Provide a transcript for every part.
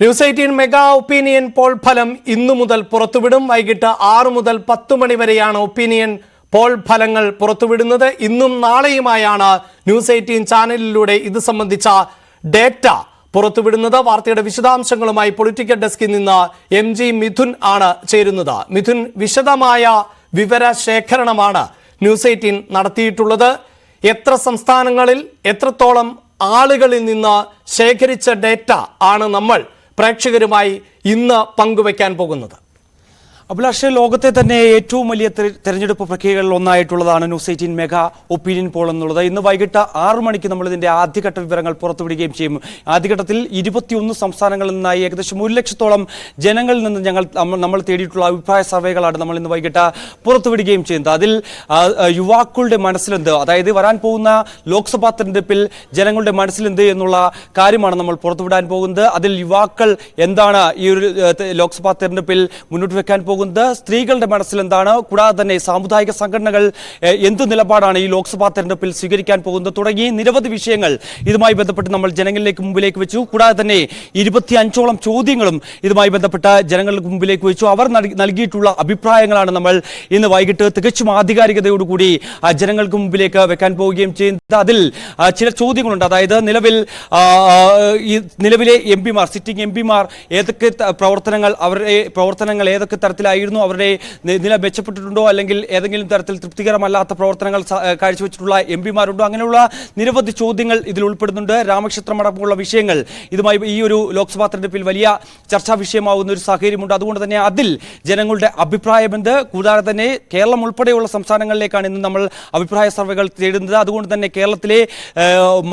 News eighteen mega opinion poll ഫലം ഇന്നു മുതൽ പുറത്തുവിടും. വൈകിട്ട് ആറ് മുതൽ പത്ത് മണി വരെയാണ് ഒപ്പീനിയൻ പോൾ ഫലങ്ങൾ പുറത്തുവിടുന്നത്. ഇന്നും നാളെയുമായാണ് ന്യൂസ് എയ്റ്റീൻ ചാനലിലൂടെ ഇത് സംബന്ധിച്ച ഡേറ്റ പുറത്തുവിടുന്നത്. വാർത്തയുടെ വിശദാംശങ്ങളുമായി പൊളിറ്റിക്കൽ ഡെസ്കിൽ നിന്ന് എം ജി മിഥുൻ ആണ് ചേരുന്നത്. മിഥുൻ വിശദമായ വിവര ശേഖരണമാണ് ന്യൂസ് എയ്റ്റീൻ നടത്തിയിട്ടുള്ളത്. എത്ര സംസ്ഥാനങ്ങളിൽ എത്രത്തോളം ആളുകളിൽ നിന്ന് ശേഖരിച്ച ഡേറ്റ ആണ് നമ്മൾ പ്രേക്ഷകരുമായി ഇന്ന് പങ്കുവയ്ക്കാൻ പോകുന്നത്. അഭിലാഷ് ലോകത്തെ തന്നെ ഏറ്റവും വലിയ തെര- തെരഞ്ഞെടുപ്പ് പ്രക്രിയകളിൽ ഒന്നായിട്ടുള്ളതാണ് news eighteen mega opinion poll എന്നുള്ളത്. ഇന്ന് വൈകിട്ട് ആറു മണിക്ക് നമ്മൾ ഇതിന്റെ ആദ്യഘട്ട വിവരങ്ങൾ പുറത്തുവിടുകയും ചെയ്യും. ആദ്യഘട്ടത്തിൽ ഇരുപത്തിയൊന്ന് സംസ്ഥാനങ്ങളിൽ നിന്നായി ഏകദേശം ഒരു ലക്ഷത്തോളം ജനങ്ങളിൽ നിന്ന് ഞങ്ങൾ നമ്മൾ തേടിയിട്ടുള്ള അഭിപ്രായ സർവേകളാണ് നമ്മൾ ഇന്ന് വൈകിട്ട് പുറത്തുവിടുകയും ചെയ്യുന്നത്. അതിൽ യുവാക്കളുടെ മനസ്സിലെന്ത്? അതായത് വരാൻ പോകുന്ന ലോക്സഭാ തെരഞ്ഞെടുപ്പിൽ ജനങ്ങളുടെ മനസ്സിലെന്ത് എന്നുള്ള കാര്യമാണ് നമ്മൾ പുറത്തുവിടാൻ പോകുന്നത്. അതിൽ യുവാക്കൾ എന്താണ് ഈ ഒരു ലോക്സഭാ തെരഞ്ഞെടുപ്പിൽ മുന്നോട്ട് വെക്കാൻ പോകുന്നത്? സ്ത്രീകളുടെ മനസ്സിൽ എന്താണ്? കൂടാതെ തന്നെ സാമുദായിക സംഘടനകൾ എന്ത് നിലപാടാണ് ഈ ലോക്സഭാ തെരഞ്ഞെടുപ്പിൽ സ്വീകരിക്കാൻ പോകുന്നത്? തുടങ്ങി നിരവധി വിഷയങ്ങൾ ഇതുമായി ബന്ധപ്പെട്ട് നമ്മൾ ജനങ്ങളിലേക്ക് മുമ്പിലേക്ക് വെച്ചു. കൂടാതെ തന്നെ ഇരുപത്തി അഞ്ചോളം ചോദ്യങ്ങളും ഇതുമായി ബന്ധപ്പെട്ട ജനങ്ങൾക്ക് മുമ്പിലേക്ക് വെച്ചു. അവർ നൽകി- നൽകിയിട്ടുള്ള അഭിപ്രായങ്ങളാണ് നമ്മൾ ഇന്ന് വൈകിട്ട് തികച്ചും ആധികാരികതയോടുകൂടി ജനങ്ങൾക്ക് മുമ്പിലേക്ക് വെക്കാൻ പോവുകയും ചെയ്യുന്നത്. അതിൽ ചില ചോദ്യങ്ങളുണ്ട്. അതായത് നിലവിൽ നിലവിലെ എം പിമാർ സിറ്റിംഗ് എം പിമാർ ഏതൊക്കെ പ്രവർത്തനങ്ങൾ അവരുടെ പ്രവർത്തനങ്ങൾ ഏതൊക്കെ തരത്തിലായിരുന്നു അവരുടെ നില മെച്ചപ്പെട്ടിട്ടുണ്ടോ? അല്ലെങ്കിൽ ഏതെങ്കിലും തരത്തിൽ തൃപ്തികരമല്ലാത്ത പ്രവർത്തനങ്ങൾ കാഴ്ചവെച്ചിട്ടുള്ള എം പിമാരുണ്ടോ? അങ്ങനെയുള്ള നിരവധി ചോദ്യങ്ങൾ ഇതിൽ ഉൾപ്പെടുന്നുണ്ട്. രാമക്ഷേത്രം അടക്കമുള്ള വിഷയങ്ങൾ ഇതുമായി ഈ ഒരു ലോക്സഭാ തെരഞ്ഞെടുപ്പിൽ വലിയ ചർച്ചാ വിഷയമാവുന്ന ഒരു സാഹചര്യമുണ്ട്. അതുകൊണ്ട് തന്നെ അതിൽ ജനങ്ങളുടെ അഭിപ്രായം എന്ത്? കൂടാതെ തന്നെ കേരളം ഉൾപ്പെടെയുള്ള സംസ്ഥാനങ്ങളിലേക്കാണ് ഇന്ന് നമ്മൾ അഭിപ്രായ സർവേകൾ തേടുന്നത്. അതുകൊണ്ട് തന്നെ കേരളത്തിലെ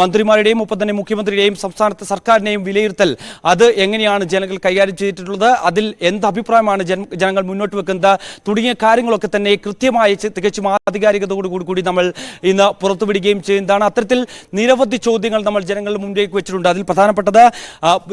മന്ത്രിമാരുടെയും ഒപ്പം തന്നെ മുഖ്യമന്ത്രിയുടെയും സംസ്ഥാനത്തെ സർക്കാരിനെയും വിലയിരുത്തൽ അത് എങ്ങനെയാണ് ജനങ്ങൾ കൈകാര്യം ചെയ്തിട്ടുള്ളത്? അതിൽ എന്ത് അഭിപ്രായമാണ് ജനങ്ങൾ മുന്നോട്ട് വെക്കുന്നത്. തുടങ്ങിയ കാര്യങ്ങളൊക്കെ തന്നെ കൃത്യമായി തികച്ചും ആധികാരികതയോടുകൂടി കൂടി നമ്മൾ ഇന്ന് പുറത്തുവിടുകയും ചെയ്യുന്നതാണ് അത്തരത്തിൽ നിരവധി ചോദ്യങ്ങൾ നമ്മൾ ജനങ്ങളുടെ മുന്നിലേക്ക് വെച്ചിട്ടുണ്ട്. അതിൽ പ്രധാനപ്പെട്ടത്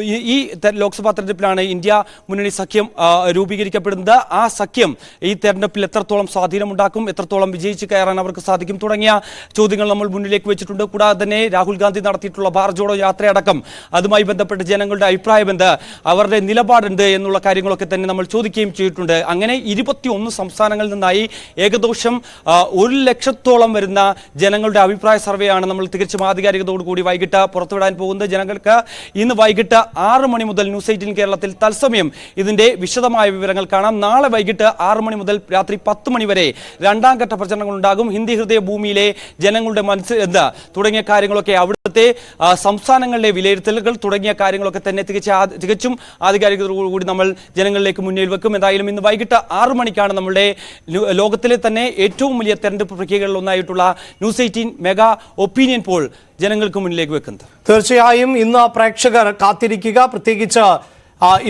ഈ- ലോക്സഭാ തെരഞ്ഞെടുപ്പിലാണ് ഇന്ത്യ മുന്നണി സഖ്യം രൂപീകരിക്കപ്പെടുന്നത്. ആ സഖ്യം ഈ തെരഞ്ഞെടുപ്പിൽ എത്രത്തോളം സ്വാധീനമുണ്ടാക്കും എത്രത്തോളം വിജയിച്ച് കയറാൻ അവർക്ക് സാധിക്കും തുടങ്ങിയ ചോദ്യങ്ങൾ നമ്മൾ മുന്നിലേക്ക് വെച്ചിട്ടുണ്ട്. കൂടാതെ തന്നെ രാഹുൽ ഗാന്ധി നടത്തിയിട്ടുള്ള ഭാരത് ജോഡോ യാത്രയടക്കം അതുമായി ബന്ധപ്പെട്ട് ജനങ്ങളുടെ അഭിപ്രായം എന്ത് അവരുടെ നിലപാടുണ്ട് എന്നുള്ള കാര്യങ്ങളൊക്കെ തന്നെ നമ്മൾ ചോദിക്കുകയും ചെയ്തിട്ടുണ്ട്. അങ്ങനെ ഇരുപത്തി ഒന്ന് സംസ്ഥാനങ്ങളിൽ നിന്നായി ഏകദേശം ഒരു ലക്ഷത്തോളം വരുന്ന ജനങ്ങളുടെ അഭിപ്രായ സർവേയാണ് നമ്മൾ തികച്ചും ആധികാരികതയോട് കൂടി വൈകിട്ട് പുറത്തുവിടാൻ പോകുന്നത്. ജനങ്ങൾക്ക് ഇന്ന് വൈകിട്ട് ആറ് മണി മുതൽ ന്യൂസ് എയ്റ്റീൻ കേരളത്തിൽ തത്സമയം ഇതിന്റെ വിശദമായ വിവരങ്ങൾ കാണാം. നാളെ വൈകിട്ട് ആറ് മണി മുതൽ രാത്രി പത്ത് മണി വരെ രണ്ടാം ഘട്ട പ്രചരണങ്ങൾ ഉണ്ടാകും. ഹിന്ദി ഹൃദയ ഭൂമിയിലെ ജനങ്ങളുടെ മനസ്സ് എന്താ തുടങ്ങിയ കാര്യങ്ങളൊക്കെ അവിടുത്തെ സംസ്ഥാനങ്ങളിലെ വിലയിരുത്തലുകൾ തുടങ്ങിയ കാര്യങ്ങളൊക്കെ തന്നെ തികച്ച തികച്ചും ആധികാരികതയോടുകൂടി നമ്മൾ ജനങ്ങളിലേക്ക് മുന്നിൽ വെക്കും. എന്തായാലും ഇന്ന് വൈകിട്ട് ആറു മണിക്കാണ് നമ്മുടെ ലോകത്തിലെ തന്നെ ഏറ്റവും വലിയ തെരഞ്ഞെടുപ്പ് പ്രക്രിയകളിൽ ഒന്നായിട്ടുള്ള news eighteen mega opinion poll ജനങ്ങൾക്ക് മുന്നിലേക്ക് വെക്കുന്നത്. തീർച്ചയായും ഇന്ന് പ്രേക്ഷകർ കാത്തിരിക്കുക. പ്രത്യേകിച്ച്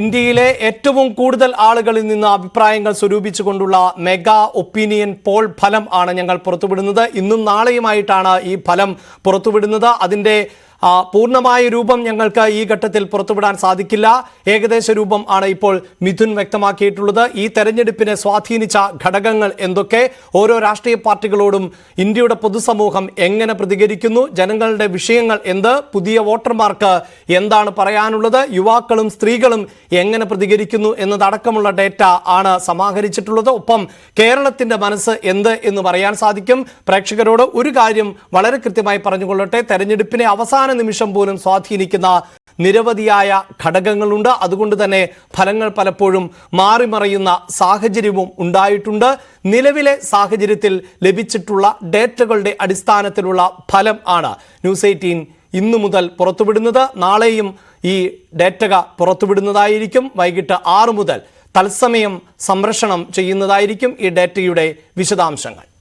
ഇന്ത്യയിലെ ഏറ്റവും കൂടുതൽ ആളുകളിൽ നിന്ന് അഭിപ്രായങ്ങൾ സ്വരൂപിച്ചുകൊണ്ടുള്ള മെഗാ ഒപ്പീനിയൻ പോൾ ഫലം ആണ് ഞങ്ങൾ പുറത്തുവിടുന്നത്. ഇന്നും നാളെയുമായിട്ടാണ് ഈ ഫലം പുറത്തുവിടുന്നത്. അതിന്റെ പൂർണമായ രൂപം ഞങ്ങൾക്ക് ഈ ഘട്ടത്തിൽ പുറത്തുവിടാൻ സാധിക്കില്ല. ഏകദേശ രൂപം ആണ് ഇപ്പോൾ മിഥുൻ വ്യക്തമാക്കിയിട്ടുള്ളത്. ഈ തെരഞ്ഞെടുപ്പിനെ സ്വാധീനിച്ച ഘടകങ്ങൾ എന്തൊക്കെ? ഓരോ രാഷ്ട്രീയ പാർട്ടികളോടും ഇന്ത്യയുടെ പൊതുസമൂഹം എങ്ങനെ പ്രതികരിക്കുന്നു? ജനങ്ങളുടെ വിഷയങ്ങൾ എന്ത്? പുതിയ വോട്ടർമാർക്ക് എന്താണ് പറയാനുള്ളത്? യുവാക്കളും സ്ത്രീകളും എങ്ങനെ പ്രതികരിക്കുന്നു എന്നതടക്കമുള്ള ഡേറ്റ ആണ് സമാഹരിച്ചിട്ടുള്ളത്. ഒപ്പം കേരളത്തിന്റെ മനസ്സ് എന്ത് എന്ന് പറയാൻ സാധിക്കും. പ്രേക്ഷകരോട് ഒരു കാര്യം വളരെ കൃത്യമായി പറഞ്ഞുകൊള്ളട്ടെ. തെരഞ്ഞെടുപ്പിനെ അവസാന നിമിഷം പോലും സ്വാധീനിക്കുന്ന നിരവധിയായ ഘടകങ്ങളുണ്ട്. അതുകൊണ്ട് തന്നെ ഫലങ്ങൾ പലപ്പോഴും മാറിമറിയുന്ന സാഹചര്യവും ഉണ്ടായിട്ടുണ്ട്. നിലവിലെ സാഹചര്യത്തിൽ ലഭിച്ചിട്ടുള്ള ഡേറ്റകളുടെ അടിസ്ഥാനത്തിലുള്ള ഫലം ആണ് ന്യൂസ് എയ്റ്റീൻ ഇന്നു മുതൽ പുറത്തുവിടുന്നത്. നാളെയും ഈ ഡേറ്റക പുറത്തുവിടുന്നതായിരിക്കും. വൈകിട്ട് ആറു മുതൽ തത്സമയം സംരക്ഷണം ചെയ്യുന്നതായിരിക്കും ഈ ഡേറ്റയുടെ വിശദാംശങ്ങൾ.